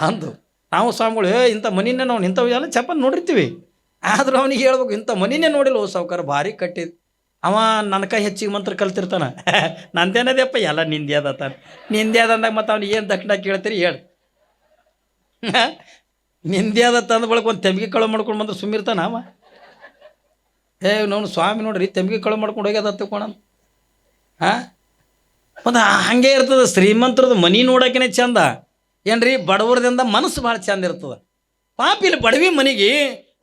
ಅಂದು. ನಾವು ಸ್ವಾಮಿಗಳು ಏ ಇಂಥ ಮನಿನೇ ನಾವು ಇಂಥವು ಎಲ್ಲ ಚಪ್ಪನ್ ನೋಡಿರ್ತೀವಿ. ಆದ್ರೂ ಅವನಿಗೆ ಹೇಳ್ಬೇಕು ಇಂಥ ಮನಿನೇ ನೋಡಿಲ್ಲ ಓ ಸಾವ್ಕಾರ ಭಾರಿ ಕಟ್ಟಿದ್ ಅವ ನನ್ನ ಕೈ ಹೆಚ್ಚಿಗೆ ಮಂತ್ರ ಕಲ್ತಿರ್ತಾನೆ. ನಂದೇನದಪ್ಪ? ಎಲ್ಲ ನಿಂದೆ ಅದ ತಾನೆ. ನಿಂದೆ ಅದ ಅಂದಾಗ ಮತ್ತೆ ಅವ್ನು ಏನು ದಕ್ಷಿಣ ಕೇಳ್ತೀರಿ ಹೇಳಿ. ನಿಂದೆ ಅದ ತಂದ ಬಳಕ ಒಂದು ತೆಮ್ಗೆ ಕಳು ಮಾಡ್ಕೊಂಡು ಬಂದ್ರೆ ಸುಮ್ಮಿರ್ತಾನ ಅವ. ಏ ನಾವು ಸ್ವಾಮಿ ನೋಡ್ರಿ ತೆಮ್ಗೆ ಕಳು ಮಾಡ್ಕೊಂಡು ಹೋಗ್ಯದ ತಗೋಣ ಹಾಂ ಮತ್ತು ಹಂಗೆ ಇರ್ತದೆ ಶ್ರೀಮಂತರದ್ದು ಮನಿ ನೋಡೋಕೆ ಚಂದ. ಏನ್ರಿ, ಬಡವರದಿಂದ ಮನಸ್ಸು ಭಾಳ ಚಂದ ಇರ್ತದೆ. ಪಾಪ ಇಲ್ಲಿ ಬಡವಿ ಮನೆಗೆ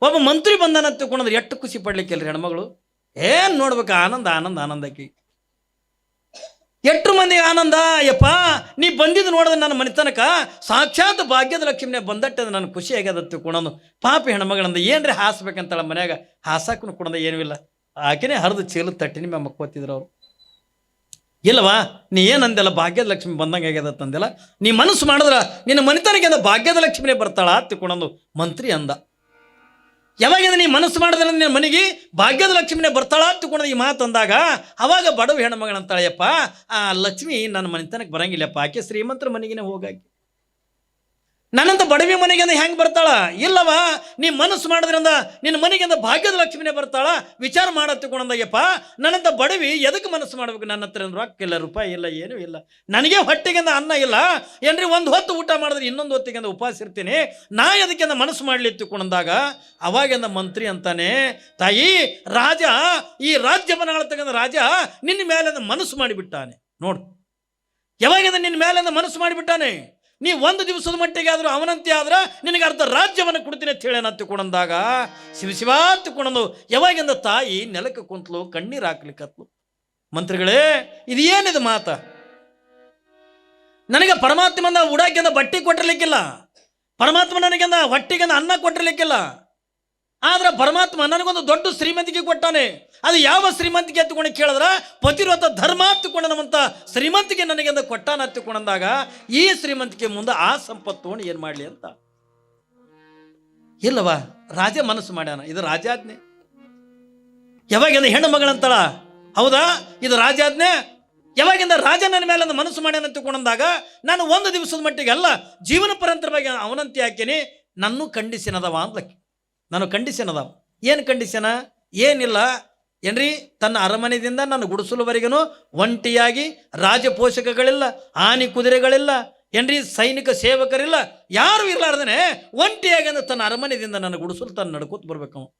ಒಬ್ಬ ಮಂತ್ರಿ ಬಂದಾನ ತಿಳ್ಕೊಂಡ್ರೆ ಎಷ್ಟು ಖುಷಿ ಪಡ್ಲಿಕ್ಕಿಲ್ರಿ ಹೆಣ್ಮಗಳು? ಏನು ನೋಡ್ಬೇಕು ಆನಂದ ಆನಂದ ಆನಂದಕ್ಕೆ ಎಷ್ಟು ಮಂದಿ ಆನಂದ? ಯಪ್ಪ, ನೀ ಬಂದಿದ್ದು ನೋಡಿದ್ರೆ ನನ್ನ ಮನೆತನಕ ಸಾಕ್ಷಾತ್ ಭಾಗ್ಯದ ಲಕ್ಷ್ಮಿನೇ ಬಂದಟ್ಟದ ನನ್ನ ಖುಷಿ ಆಗ್ಯದ ತಿಳ್ಕೊಳೋದು ಪಾಪಿ ಹೆಣ್ಮಗಳಂದ ಏನ್ರಿ ಹಾಸ್ಬೇಕಂತಳ ಮನ್ಯಾಗ ಹಾಸಕ್ಕೂ ಕೊಡದ ಏನೂ ಇಲ್ಲ. ಆಕೆನೇ ಹರಿದು ಚೀಲ ತಟ್ಟಿನ ಮ್ಯಾಮ್ ಮಕ್ಕೋತಿದ್ರು ಅವ್ರು. ಇಲ್ಲವಾ, ನೀ ಏನಂದೆಲ್ಲ ಭಾಗ್ಯದ ಲಕ್ಷ್ಮಿ ಬಂದಂಗೆ ಆಗ್ಯದ ತಂದೆಲ್ಲ ನೀ ಮನಸ್ಸು ಮಾಡಿದ್ರ ನಿನ್ನ ಮನೆತನಕ್ಕೆ ಅಂದ ಭಾಗ್ಯದ ಲಕ್ಷ್ಮಿನೇ ಬರ್ತಾಳ ತಿಳ್ಕೊಂಡಂದು ಮಂತ್ರಿ ಅಂದ. ಯಾವಾಗ ನೀ ಮನಸ್ಸು ಮಾಡಿದ್ರೆ ನಿನ್ನ ಮನೆಗೆ ಭಾಗ್ಯದ ಲಕ್ಷ್ಮಿನೇ ಬರ್ತಾಳ ತಿಳ್ಕೊಂಡು ಈ ಮಾತು ಅಂದಾಗ, ಅವಾಗ ಬಡವ ಹೆಣ್ಮಗಳಂತಾಳೆಯಪ್ಪ ಆ ಲಕ್ಷ್ಮಿ ನನ್ನ ಮನೆತನಕ್ಕೆ ಬರಂಗಿಲ್ಲಪ್ಪ, ಆಕೆ ಶ್ರೀಮಂತರ ಮನೆಗೇನೆ ಹೋಗಾಕಿ. ನನ್ನಂತ ಬಡವಿ ಮನೆಗಿಂದ ಹೆಂಗೆ ಬರ್ತಾಳ? ಇಲ್ಲವಾ, ನೀ ಮನಸ್ಸು ಮಾಡೋದ್ರಿಂದ ನಿನ್ನ ಮನೆಗಿಂದ ಭಾಗ್ಯದ ಲಕ್ಷ್ಮಿನೇ ಬರ್ತಾಳ. ವಿಚಾರ ಮಾಡ ತಿಳ್ಕೊಂಡಂದಾಗಪ್ಪ ನನ್ನಂತ ಬಡವಿ ಎದಕ್ಕೆ ಮನಸ್ಸು ಮಾಡ್ಬೇಕು ನನ್ನ ಹತ್ರ ರೊಕ್ಕ ಇಲ್ಲ, ರೂಪಾಯಿ ಇಲ್ಲ, ಏನೂ ಇಲ್ಲ. ನನಗೆ ಹೊಟ್ಟೆಗಿಂದ ಅನ್ನ ಇಲ್ಲ. ಏನ್ರಿ, ಒಂದು ಹೊತ್ತು ಊಟ ಮಾಡಿದ್ರೆ ಇನ್ನೊಂದು ಹೊತ್ತಿಗೆ ಉಪವಾಸ ಇರ್ತೀನಿ. ನಾ ಎದಕ್ಕಿಂದ ಮನಸ್ಸು ಮಾಡಲಿತ್ತುಕೊಂಡಾಗ ಅವಾಗಿಂದ ಮಂತ್ರಿ ಅಂತಾನೆ, ತಾಯಿ, ರಾಜ, ಈ ರಾಜ್ಯವನ್ನು ಆಳ್ತಕ್ಕಂಥ ರಾಜ ನಿನ್ನ ಮೇಲೆ ಮನಸ್ಸು ಮಾಡಿಬಿಟ್ಟಾನೆ. ನೋಡು. ಯಾವಾಗಿಂದ ನಿನ್ನ ಮೇಲೆ ಮನಸ್ಸು ಮಾಡಿಬಿಟ್ಟಾನೆ? ನೀ ಒಂದು ದಿವಸದ ಮಟ್ಟಿಗೆ ಆದರೂ ಅವನಂತೆ ಆದ್ರೆ ನಿನಗೆ ಅರ್ಧ ರಾಜ್ಯವನ್ನು ಕೊಡ್ತೀನಿ ಅಂತ ಹೇಳಿ ತಿಳ್ಕೊಂಡಂದಾಗ ಶಿವ ಶಿವ ತಿಳ್ಕೊಂಡು ಯಾವಾಗಿಂದ ತಾಯಿ ನೆಲಕ್ಕೆ ಕುಂತಲು, ಕಣ್ಣೀರು ಹಾಕ್ಲಿಕ್ಕತ್ಲು ಮಂತ್ರಿಗಳೇ, ಇದೇನಿದು ಮಾತ? ನನಗೆ ಪರಮಾತ್ಮನ ಉಡಾಕಿಂದ ಬಟ್ಟೆ ಕೊಟ್ಟಿರ್ಲಿಕ್ಕಿಲ್ಲ. ಪರಮಾತ್ಮ ನನಗಿಂದ ಹೊಟ್ಟಿಗಿಂದ ಅನ್ನ ಕೊಟ್ಟಿರ್ಲಿಕ್ಕಿಲ್ಲ. ಆದ್ರೆ ಪರಮಾತ್ಮ ನನಗೊಂದು ದೊಡ್ಡ ಶ್ರೀಮಂತಿಕೆ ಕೊಟ್ಟಾನೆ. ಅದು ಯಾವ ಶ್ರೀಮಂತಿಕೆ ಎತ್ತುಕೊಂಡು ಕೇಳಿದ್ರೆ ಪತಿರೋತ ಧರ್ಮ ಹತ್ತುಕೊಂಡು ಶ್ರೀಮಂತಿಕೆ ಶ್ರೀಮಂತಿಕೆ ನನಗೆಂದ ಕೊಟ್ಟಾನ ಹತ್ತುಕೊಂಡಂದಾಗ ಈ ಶ್ರೀಮಂತಿಕೆ ಮುಂದೆ ಆ ಸಂಪತ್ತು ಏನು ಮಾಡಲಿ ಅಂತ. ಇಲ್ಲವಾ ರಾಜ ಮನಸ್ಸು ಮಾಡ್ಯಾನ. ಇದು ರಾಜಾಜ್ಞೆ. ಯಾವಾಗಿಂದ ಹೆಣ್ಣು ಮಗಳಂತಳ ಹೌದಾ? ಇದು ರಾಜಾಜ್ಞೆ. ಯಾವಾಗಿಂದ ರಾಜ ನನ್ನ ಮೇಲೆ ಮನಸ್ಸು ಮಾಡ್ಯಾನ ತಿಳ್ಕೊಂಡಂದಾಗ ನಾನು ಒಂದು ದಿವಸದ ಮಟ್ಟಿಗೆ ಅಲ್ಲ, ಜೀವನ ಪರಂತರವಾಗಿ ಅವನಂತಿ ಹಾಕೇನಿ ನನ್ನೂ ಖಂಡಿಸಿನದವ ಅಂದ್ಲಕ್ಕೆ ನಾನು ಕಂಡೀಷನ್ ಅದಾವ. ಏನು ಕಂಡೀಷನ? ಏನಿಲ್ಲ. ಏನ್ರಿ? ತನ್ನ ಅರಮನೆಯಿಂದ ನನ್ನ ಗುಡಿಸಲುವರೆಗೂ ಒಂಟಿಯಾಗಿ ರಾಜಪೋಷಕಗಳಿಲ್ಲ, ಆನೆ ಕುದುರೆಗಳಿಲ್ಲ, ಏನ್ರಿ? ಸೈನಿಕ ಸೇವಕರಿಲ್ಲ, ಯಾರು ಇರಲಾರ್ದನೆ ಒಂಟಿಯಾಗಿ ಅಂದ್ರೆ ತನ್ನ ಅರಮನೆಯಿಂದ ನನ್ನ ಗುಡಿಸಲು ತಾನು ನಡ್ಕೋತ ಬರ್ಬೇಕು.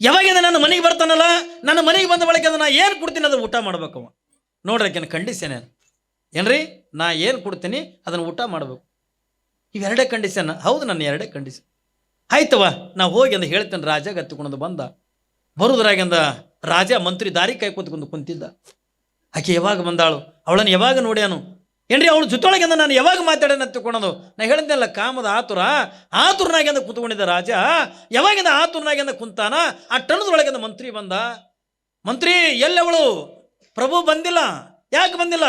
ಯಾವಾಗಿಂದ ನನ್ನ ಮನೆಗೆ ಬರ್ತಾನಲ್ಲ? ನನ್ನ ಮನೆಗೆ ಬಂದ ಬಳಿಕ ನಾ ಏನು ಕೊಡ್ತೀನಿ ಅದನ್ನು ಊಟ ಮಾಡ್ಬೇಕು ಅವ ನೋಡ್ರಿ ಆಕೆನ ಕಂಡೀಷನ್ ಏನು. ಏನ್ರಿ? ನಾ ಏನು ಕೊಡ್ತೀನಿ ಅದನ್ನು ಊಟ ಮಾಡಬೇಕು. ಇವೆರಡೇ ಕಂಡೀಷನ್. ಹೌದು, ನನ್ನ ಎರಡೇ ಕಂಡೀಷನ್. ಆಯ್ತವ ನಾ ಹೋಗಿ ಅಂದ ಹೇಳ್ತೇನೆ, ರಾಜ ಗತ್ತಿಕೊಂಡು ಬಂದ. ಬರುದ್ರಾಗಿಂದ ರಾಜ, ಮಂತ್ರಿ ದಾರಿ ಕೈ ಕೂತ್ಕೊಂಡು ಕುಂತಿದ್ದ. ಆಕೆ ಯಾವಾಗ ಬಂದಾಳು? ಅವಳನ್ನು ಯಾವಾಗ ನೋಡ್ಯಾನು? ಏನ್ರಿ ಅವಳು ಜೊತೆಯೊಳಗಿಂದ ನಾನು ಯಾವಾಗ ಮಾತಾಡೋಣ ತಿಳ್ಕೊಳೋದು ನಾ ಹೇಳಿದ್ನಲ್ಲ ಕಾಮದ ಆತುರ ಆತುರ್ನಾಗಿಂದ ಕೂತ್ಕೊಂಡಿದ್ದ ರಾಜ. ಯಾವಾಗಿಂದ ಆತುರ್ನಾಗಿಂದ ಕುಂತಾನ? ಆ ಟಣದೊಳಗಿಂದ ಮಂತ್ರಿ ಬಂದ. ಮಂತ್ರಿ ಎಲ್ಲವಳು ಪ್ರಭು ಬಂದಿಲ್ಲ? ಯಾಕೆ ಬಂದಿಲ್ಲ?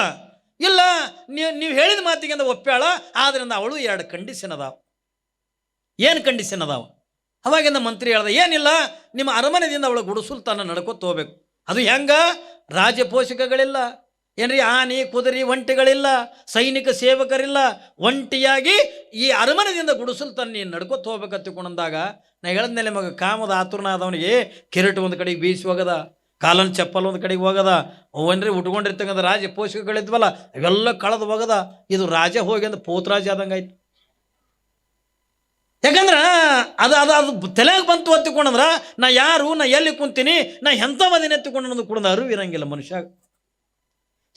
ಇಲ್ಲ ನೀವು ನೀವು ಹೇಳಿದ ಮಾತಿಗೆಂದ ಒಪ್ಪ್ಯಾಳ. ಆದ್ರಿಂದ ಅವಳು ಎರಡು ಕಂಡೀಷನ್ ಅದಾವ ಏನು ಕಂಡೀಷನ್ ಅದಾವ? ಅವಾಗಿಂದ ಮಂತ್ರಿ ಹೇಳ್ದೆ, ಏನಿಲ್ಲ, ನಿಮ್ಮ ಅರಮನೆಯಿಂದ ಅವಳ ಗುಡಿಸುಲ್ತಾನ ನಡ್ಕೊತ ಹೋಗ್ಬೇಕು. ಅದು ಹೆಂಗ? ರಾಜಪೋಷಕಗಳಿಲ್ಲ ಏನ್ರಿ ಆನೆ, ಕುದುರೆ, ಒಂಟಿಗಳಿಲ್ಲ, ಸೈನಿಕ ಸೇವಕರಿಲ್ಲ. ಒಂಟಿಯಾಗಿ ಈ ಅರಮನೆದಿಂದ ಗುಡಿಸುಲ್ತಾನ ನೀನು ನಡ್ಕೊತ ಹೋಗ್ಬೇಕಂತ ತಿಳ್ಕೊಂಡಂದಾಗ, ನಾ ಹೇಳಿದ್ಮೇಲೆ ಮಗ ಕಾಮದ ಆತುರ್ನ ಆದವನಿಗೆ ಕೆರೆಟ್ ಒಂದು ಕಡೆಗೆ ಬೀಸಿ ಹೋಗದ, ಕಾಲನ್ ಚಪ್ಪಲ್ ಒಂದು ಕಡೆಗೆ ಹೋಗದ, ಅವನ್ರಿ ಉಟ್ಕೊಂಡಿರ್ತಕ್ಕಂಥ ರಾಜ ಪೋಷಕಗಳಿದ್ವಲ್ಲ, ಅವೆಲ್ಲ ಕಳೆದು ಹೋಗದ, ಇದು ರಾಜ ಹೋಗಿ ಅಂದ್ರೆ ಪೋತ್ರಾಜ ಆದಂಗೆ ಆಯ್ತು ಯಾಕಂದ್ರ ಅದು ಅದು ಅದು ತಲೆಗೆ ಬಂತು ಹೊತ್ತಿಕೊಂಡಂದ್ರೆ ನಾ ಯಾರು, ನಾ ಎಲ್ಲಿ ಕುಂತೀನಿ, ನಾ ಎಂಥ ಮದಿನ ಎತ್ತಿಕೊಂಡು ಕೂಡ ಅರಿವು ಇರಂಗಿಲ್ಲ ಮನುಷ್ಯ.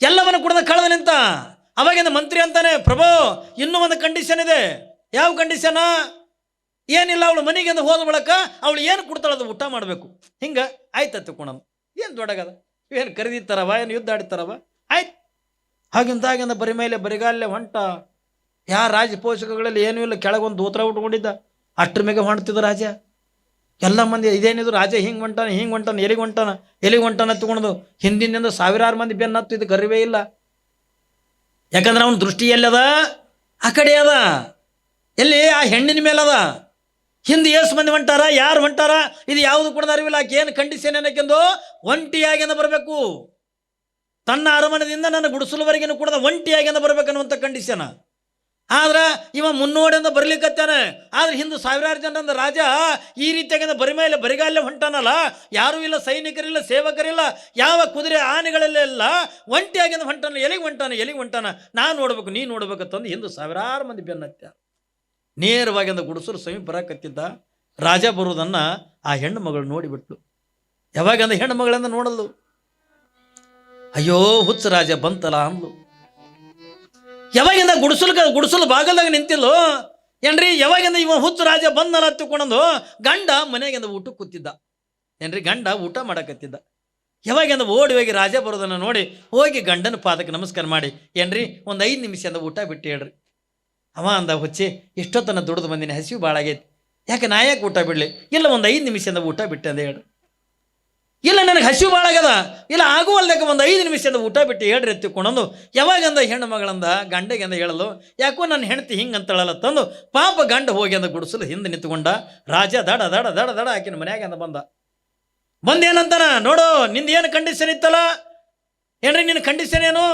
ಎಲ್ಲವನ್ನು ಕುಡ್ದ ಕಳೆದ ನಿಂತ. ಅವಾಗಿಂದ ಮಂತ್ರಿ ಅಂತಾನೆ, ಪ್ರಭು, ಇನ್ನೂ ಒಂದು ಕಂಡೀಷನ್ ಇದೆ. ಯಾವ ಕಂಡೀಷನ ಏನಿಲ್ಲ, ಅವಳು ಮನೆಗೆ ಹೋದ ಬಳಕ ಅವಳು ಏನು ಕೊಡ್ತಾಳೆ ಅದು ಊಟ ಮಾಡಬೇಕು. ಹಿಂಗೆ ಆಯ್ತು ಎತ್ತಿಕೊಂಡನು. ಏನು ದೊಡ್ಡಗದ? ಏನು ಕರೆದಿತ್ತಾರವ ಏನು ಯುದ್ಧ ಆಡ್ತಾರವ? ಆಯ್ತು. ಹಾಗಿಂದ ಹಾಗಿಂದ ಬರಿ ಮೇಲೆ ಬರಿಗಾಲೇ ಹೊಂಟ. ಯಾ ರಾಜ ಪೋಷಕಗಳಲ್ಲಿ ಏನೂ ಇಲ್ಲ ಕೆಳಗೊಂದು ದೂತ್ರ ಉಟ್ಕೊಂಡಿದ್ದ. ಅಷ್ಟ್ರ ಮೇಗೆ ಹೊಂಟ್ತಿದ್ದ ರಾಜ. ಎಲ್ಲ ಮಂದಿ ಇದೇನಿದು ರಾಜ ಹಿಂಗೆ ಹೊಂಟಾನ ಹಿಂಗೆ ಹೊಂಟಾನ, ಎಲ್ಲಿಗೆ ಹೊಂಟಾನ ಎಲ್ಲಿಗೆ ಹೊಂಟಾನ ತಗೊಂಡು ಹಿಂದಿನಿಂದ ಸಾವಿರಾರು ಮಂದಿ ಬೆನ್ನತ್ತು ಇದು ಗರ್ವೇ ಇಲ್ಲ. ಯಾಕಂದ್ರೆ ಅವನ ದೃಷ್ಟಿ ಎಲ್ಲದ? ಆ ಕಡೆ ಅದ. ಎಲ್ಲಿ? ಆ ಹೆಣ್ಣಿನ ಮೇಲದ ಹಿಂದೆ ಏಸು ಮಂದಿ ಹೊಂಟಾರ, ಯಾರು ಹೊಂಟಾರ? ಇದು ಯಾವುದು ಕೂಡ ಅರಿವಿಲ್ಲ. ಆಕೆ ಏನು ಕಂಡೀಷನ್ ಏನಕ್ಕೆಂದು ಒಂಟಿಯಾಗಿಂದ ಬರಬೇಕು. ತನ್ನ ಅರಮನೆಯಿಂದ ನನ್ನ ಗುಡಿಸಲುವರೆಗಿನ ಕೂಡ ಒಂಟಿಯಾಗಿಂದ ಬರಬೇಕನ್ನುವಂಥ ಕಂಡೀಷನ್ ಆದ್ರೆ ಇವ ಮುನ್ನೋಡಿಂದ ಬರ್ಲಿಕ್ಕತ್ತಾನೆ. ಆದ್ರೆ ಹಿಂದು ಸಾವಿರಾರು ಜನರಿಂದ ರಾಜ ಈ ರೀತಿಯಾಗಿಂದ ಬರಿ ಮೇಲೆ ಹೊಂಟಾನಲ್ಲ. ಯಾರೂ ಇಲ್ಲ, ಸೈನಿಕರಿಲ್ಲ, ಸೇವಕರಿಲ್ಲ, ಯಾವ ಕುದುರೆ ಆನೆಗಳಲ್ಲೆಲ್ಲ ಒಂಟಿಯಾಗಿಂದ ಹೊಂಟಾನ ಎಲ್ಲಿಗೆ ಹೊಂಟಾನ ಎಲ್ಲಿಗೆ ಹೊಂಟಾನ. ನಾನು ನೋಡ್ಬೇಕು ನೀ ನೋಡ್ಬೇಕಂತಂದು ಹಿಂದೆ ಸಾವಿರಾರು ಮಂದಿ ಬೆನ್ನತ್ಯ ನೇರವಾಗಿ ಅಂದ ಗುಡಿಸಲು ಸಮೀಪ ಬರಕತ್ತಿದ್ದ ರಾಜ ಬರುವುದನ್ನು ಆ ಹೆಣ್ಣು ಮಗಳು ನೋಡಿಬಿಟ್ಲು. ಯಾವಾಗ ಅಂದ ಹೆಣ್ಣು ಮಗಳಿಂದ ನೋಡಲು ಅಯ್ಯೋ ಹುಚ್ಚ ರಾಜ ಬಂತಲ್ಲ ಅಂದ್ಲು. ಯಾವಾಗಿಂದ ಗುಡಿಸಲು ಗುಡಿಸಲು ಬಾಗಲ್ದಾಗ ನಿಂತಿಲ್ಲೋ ಏನ್ರಿ, ಯಾವಾಗಿಂದ ಇವ ಹುಚ್ಚು ರಾಜ ಬಂದಲ್ಲ ತಿಳ್ಕೊಂಡಂದು? ಗಂಡ ಮನೆಗಿಂದ ಊಟಕ್ಕೆ ಕೂತಿದ್ದ. ಏನ್ರಿ, ಗಂಡ ಊಟ ಮಾಡಕತ್ತಿದ್ದ. ಯಾವಾಗಿಂದ ಓಡಿ ಹೋಗಿ ರಾಜ ಬರೋದನ್ನು ನೋಡಿ ಹೋಗಿ ಗಂಡನ ಪಾದಕ್ಕೆ ನಮಸ್ಕಾರ ಮಾಡಿ, ಏನ್ರಿ, ಒಂದು ಐದು ನಿಮಿಷದಿಂದ ಊಟ ಬಿಟ್ಟು ಹೇಳ್ರಿ. ಅವ ಅಂದ, ಹುಚ್ಚಿ, ಇಷ್ಟೊತ್ತನ ದುಡಿದು ಬಂದಿನ, ಹಸಿವು ಭಾಳ ಆಗೈತಿ ಯಾಕೆ ನಾ ಯಾಕೆ ಊಟ ಬಿಡಲಿ? ಇಲ್ಲ ಒಂದು ಐದು ನಿಮಿಷದಿಂದ ಊಟ ಬಿಟ್ಟೆ ಅಂತ ಹೇಳ್ರಿ. ಇಲ್ಲ, ನನಗೆ ಹಸಿವು ಭಾಳ ಆಗ್ಯದ. ಇಲ್ಲ, ಆಗುವಲ್ದಕ್ಕೆ ಒಂದು ಐದು ನಿಮಿಷದ ಊಟ ಬಿಟ್ಟು ಹೇಳ್ರಿ ಎತ್ತಿಕೊಂಡಂದು ಯಾವಾಗಂದ ಹೆಣ್ಣು ಮಗಳಂದ ಗಂಡಗೆ ಅಂದ ಹೇಳಲು, ಯಾಕೋ ನನ್ನ ಹೆಂಡತಿ ಹಿಂಗೆ ಅಂತಳಲ್ಲ ತಂದು, ಪಾಪ ಗಂಡ ಹೋಗಿ ಅಂದ ಗುಡಿಸಲು ಹಿಂದೆ ನಿಂತ್ಕೊಂಡ, ರಾಜ ದಡ ದಡ ದಡ ದಡ ಆಕಿನ ಮನ್ಯಾಗಂದ ಬಂದ. ಬಂದೇನಂತಾನ? ನೋಡು, ನಿಂದ ಏನು ಕಂಡೀಷನ್ ಇತ್ತಲ್ಲ? ಏನ್ರಿ ನಿನ್ನ ಕಂಡೀಷನ್ ಏನು?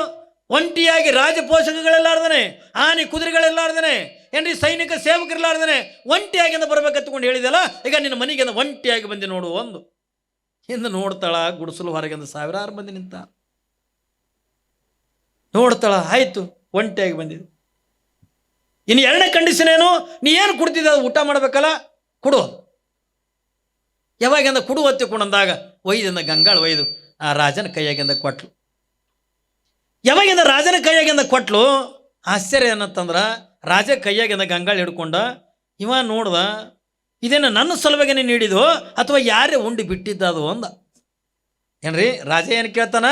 ಒಂಟಿಯಾಗಿ ರಾಜ ಪೋಷಕಗಳೆಲ್ಲಾರ್ದನೆ ಆನೆ ಕುದುರೆಗಳೆಲ್ಲಾರ್ದನೆ, ಏನ್ರಿ ಸೈನಿಕ ಸೇವಕರಿಲ್ಲಾರ್ದನೆ, ಒಂಟಿಯಾಗಿ ಅಂದ ಬರ್ಬೇಕತ್ಕೊಂಡು ಹೇಳಿದಲ್ಲ ಈಗ ನಿನ್ನ ಮನೆಗೆ ಅಂದ ಒಂಟಿಯಾಗಿ ಬಂದೆ ನೋಡು ಒಂದು ಹಿಂದೆ ನೋಡ್ತಾಳ, ಗುಡಿಸಲು ಹೊರಗೆ ಅಂದ ಸಾವಿರಾರು ಮಂದಿ ನಿಂತ. ನೋಡ್ತಾಳ, ಆಯ್ತು, ಒಂಟಿಯಾಗಿ ಬಂದಿದೆ. ಇನ್ನು ಎರಡನೇ ಕಂಡೀಷನ್ ಏನು? ನೀ ಏನು ಕುಡ್ತಿದ್ದ ಅದು ಊಟ ಮಾಡ್ಬೇಕಲ್ಲ? ಕೊಡು. ಯಾವಾಗಿಂದ ಕುಡು ಹೊತ್ತಿಕೊಂಡಂದಾಗ ಒಯ್ದಿಂದ ಗಂಗಾಳ ಒಯ್ದು ಆ ರಾಜನ ಕೈಯಾಗಿಂದ ಕೊಟ್ಲು. ಯಾವಾಗಿಂದ ರಾಜನ ಕೈಯಾಗಿಂದ ಕೊಟ್ಲು? ಆಶ್ಚರ್ಯ ಏನಂತಂದ್ರ ರಾಜ ಕೈಯಾಗಿಂದ ಗಂಗಾಳ ಹಿಡ್ಕೊಂಡ, ಇವ ನೋಡ್ದ ಇದೇನು ನನ್ನ ಸಲುವಾಗಿ ನೀಡಿದೋ ಅಥವಾ ಯಾರೇ ಉಂಡು ಬಿಟ್ಟಿದ್ದದು ಅಂದ. ಏನ್ರಿ, ರಾಜ ಏನು ಕೇಳ್ತಾನ?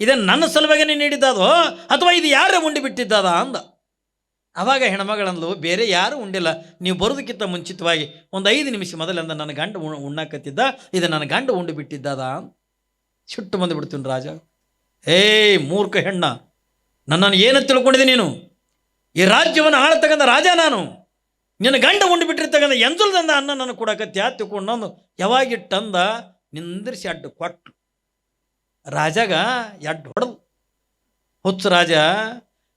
ಇದೇನು ನನ್ನ ಸಲುವಾಗಿ ನೀಡಿದ್ದದೋ ಅಥವಾ ಇದು ಯಾರೇ ಉಂಡಿ ಬಿಟ್ಟಿದ್ದದ ಅಂದ. ಅವಾಗ ಹೆಣ್ಮಗಳಂದ್ಲು, ಬೇರೆ ಯಾರೂ ಉಂಡಿಲ್ಲ. ನೀವು ಬರೋದಕ್ಕಿಂತ ಮುಂಚಿತವಾಗಿ ಒಂದು ಐದು ನಿಮಿಷ ಮೊದಲಿಂದ ನನ್ನ ಗಂಡ ಉಣ್ ಉಣ್ಣಾಕತ್ತಿದ್ದ, ಇದು ನನ್ನ ಗಂಡ ಉಂಡು ಬಿಟ್ಟಿದ್ದದ ಸಿಟ್ಟು ಬಂದು ಬಿಡ್ತೀನಿ ರಾಜ. ಏ ಮೂರ್ಖ ಹೆಣ್ಣ. ನನ್ನನ್ನು ಏನು ತಿಳ್ಕೊಂಡಿದ್ದೀನಿ ನೀನು? ಈ ರಾಜ್ಯವನ್ನು ಆಳತಕ್ಕಂಥ ರಾಜ ನಾನು. ನಿನ್ನ ಗಂಡ ಉಂಡು ಬಿಟ್ಟಿರ್ತಕ್ಕಂಥ ಎಂಜಲ್ದಂದ ಅನ್ನ ನಾನು ಕೊಡಕತ್ತಿ ನಾನು ಯಾವಾಗ ಯಾವಾಗಿಟ್ಟಂದ ನಿಂದ್ರಿಸಿ ಅಡ್ಡು ಕೊಟ್ಟು ರಾಜಾಗ ಎಡ್ಡು ಹೊಡೆದು. ಹುಚ್ಚು ರಾಜ,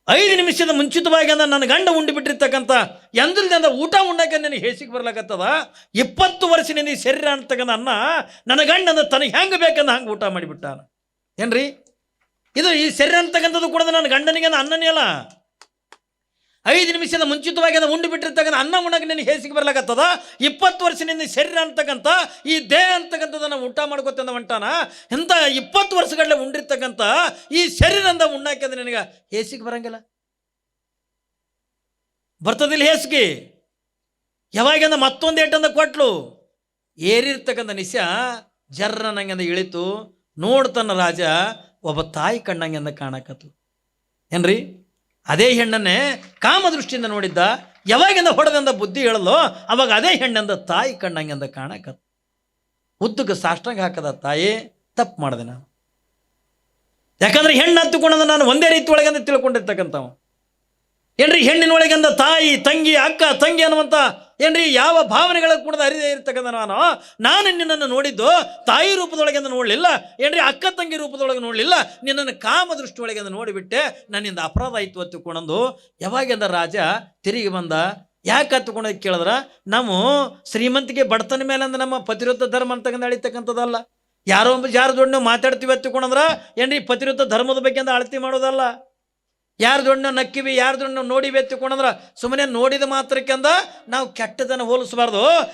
ಐದು ನಿಮಿಷದ ಮುಂಚಿತವಾಗಿ ಅಂದ ನನ್ನ ಗಂಡ ಉಂಡು ಬಿಟ್ಟಿರ್ತಕ್ಕಂಥ ಎಂದಲ್ದಂದ ಊಟ ಉಂಡಕ್ಕೆ ನನಗೆ ಹೇಸಿಗೆ ಬರ್ಲಾಕತ್ತದ, ಇಪ್ಪತ್ತು ವರ್ಷ ನಿನಗೆ ಶರೀರ ಅಂತಕ್ಕಂಥ ಅನ್ನ ನನ್ನ ಗಂಡಂದ ತನಗೆ ಹೆಂಗೆ ಬೇಕಂದ ಹಂಗೆ ಊಟ ಮಾಡಿಬಿಟ್ಟಾನ. ಏನ್ರಿ? ಇದು ಈ ಶರೀರ ಅಂತಕ್ಕಂಥದ್ದು ಕೂಡ ನನ್ನ ಗಂಡನಿಗೆ ಅಂದ ಅನ್ನನೇ ಅಲ್ಲ. ಐದು ನಿಮಿಷದ ಮುಂಚಿತವಾಗಿ ಅದು ಉಂಡು ಬಿಟ್ಟಿರ್ತಕ್ಕಂಥ ಅನ್ನ ಉಣಕ್ಕೆ ನಿನಗೆ ಹೇಸಿಗೆ ಬರ್ಲಾಕತ್ತದ? ಇಪ್ಪತ್ತು ವರ್ಷದಿಂದ ಶರೀರ ಅಂತಕ್ಕಂಥ, ಈ ದೇಹ ಅಂತಕ್ಕಂಥದ್ದನ್ನು ಊಟ ಮಾಡ್ಕೊತಂದ ಹೊಂಟಾನ ಇಂಥ ಇಪ್ಪತ್ತು ವರ್ಷಗಳಲ್ಲೇ ಉಂಡಿರ್ತಕ್ಕಂಥ ಈ ಉಣ್ಣಾಕೆ ಅಂದ್ರೆ ನಿನಗೆ ಹೇಸಿಗೆ ಬರಂಗಿಲ್ಲ? ಬರ್ತದಿಲ್ಲ ಹೇಸಿಗೆ? ಯಾವಾಗಿಂದ ಮತ್ತೊಂದು ಏಟಂದ ಕೊಟ್ಲು? ಏರಿರ್ತಕ್ಕಂಥ ನಿಶ ಜರ್ರ ನಂಗೆಂದ ಇಳಿತು ನೋಡ್ತನ್ನ ರಾಜ ಒಬ್ಬ ತಾಯಿ ಕಣ್ಣಂಗೆಂದ ಕಾಣಕತ್ತು. ಏನ್ರಿ? ಅದೇ ಹೆಣ್ಣನ್ನೇ ಕಾಮದೃಷ್ಟಿಯಿಂದ ನೋಡಿದ್ದ, ಯಾವಾಗಿಂದ ಹೊಡೆದಂದ ಬುದ್ಧಿ ಹೇಳಲು, ಅವಾಗ ಅದೇ ಹೆಣ್ಣಂದ ತಾಯಿ ಕಣ್ಣಂಗೆಂದ ಕಾಣಕತ್ತು ಉದ್ದಕ್ಕೆ ಸಾಷ್ಟಂಗ ಹಾಕದ ತಾಯಿ, ತಪ್ಪು ಮಾಡಿದೆ ನಾನು. ಯಾಕಂದ್ರೆ ಹೆಣ್ಣು ಹತ್ತುಕೊಂಡಂದ ನಾನು ಒಂದೇ ರೀತಿ ಒಳಗಂದ ತಿಳ್ಕೊಂಡಿರ್ತಕ್ಕಂಥವ. ಏನ್ರಿ ಹೆಣ್ಣಿನ ಒಳಗಿಂದ ತಾಯಿ, ತಂಗಿ, ಅಕ್ಕ, ತಂಗಿ ಅನ್ನುವಂಥ ಏನ್ರಿ ಯಾವ ಭಾವನೆಗಳ ಕೂಡ ಅರಿದೇ ಇರ್ತಕ್ಕಂಥ ನಾನು? ನಾನು ನಿನ್ನನ್ನು ನೋಡಿದ್ದು ತಾಯಿ ರೂಪದೊಳಗಿಂದ ನೋಡಲಿಲ್ಲ, ಏನ್ರಿ ಅಕ್ಕ, ತಂಗಿ ರೂಪದೊಳಗೆ ನೋಡಲಿಲ್ಲ, ನಿನ್ನನ್ನು ಕಾಮ ದೃಷ್ಟಿಯೊಳಗಿಂದ ನೋಡಿಬಿಟ್ಟೆ, ನನ್ನಿಂದ ಅಪರಾಧ ಆಯಿತು ಹತ್ತುಕೊಂಡಂದು ಯಾವಾಗಿಂದ ರಾಜ ತಿರುಗಿ ಬಂದ? ಯಾಕೆ ಹತ್ತುಕೊಂಡ ಕೇಳಿದ್ರೆ, ನಾವು ಶ್ರೀಮಂತಿಗೆ ಬಡತನ ಮೇಲೆ ಅಂದ್ರೆ ನಮ್ಮ ಪತಿವೃತ್ತ ಧರ್ಮ ಅಂತಕ್ಕಂಥ ಅಳಿತಕ್ಕಂಥದ್ದಲ್ಲ. ಯಾರೋ ಒಬ್ಬ ಯಾರ ದೊಡ್ಡ ನಾವು ಮಾತಾಡ್ತೀವಿ ಹತ್ತುಕೊಂಡಂದ್ರ ಏನ್ರಿ ಪತಿರುದ್ಧ ಧರ್ಮದ ಬಗ್ಗೆ ಅಂತ ಅಳತಿ ಮಾಡೋದಲ್ಲ. ಯಾರ ದೊಣ್ಣ ನಕ್ಕಿವಿ ಯಾರ ನೋಡಿ ಬೆತ್ತಿಕೊಂಡಂದ್ರೆ ಸುಮ್ಮನೆ ನೋಡಿದ ಮಾತ್ರಕ್ಕೆಂದ ನಾವು ಕೆಟ್ಟದನ್ನು ಹೋಲಿಸಬಾರ್ದು.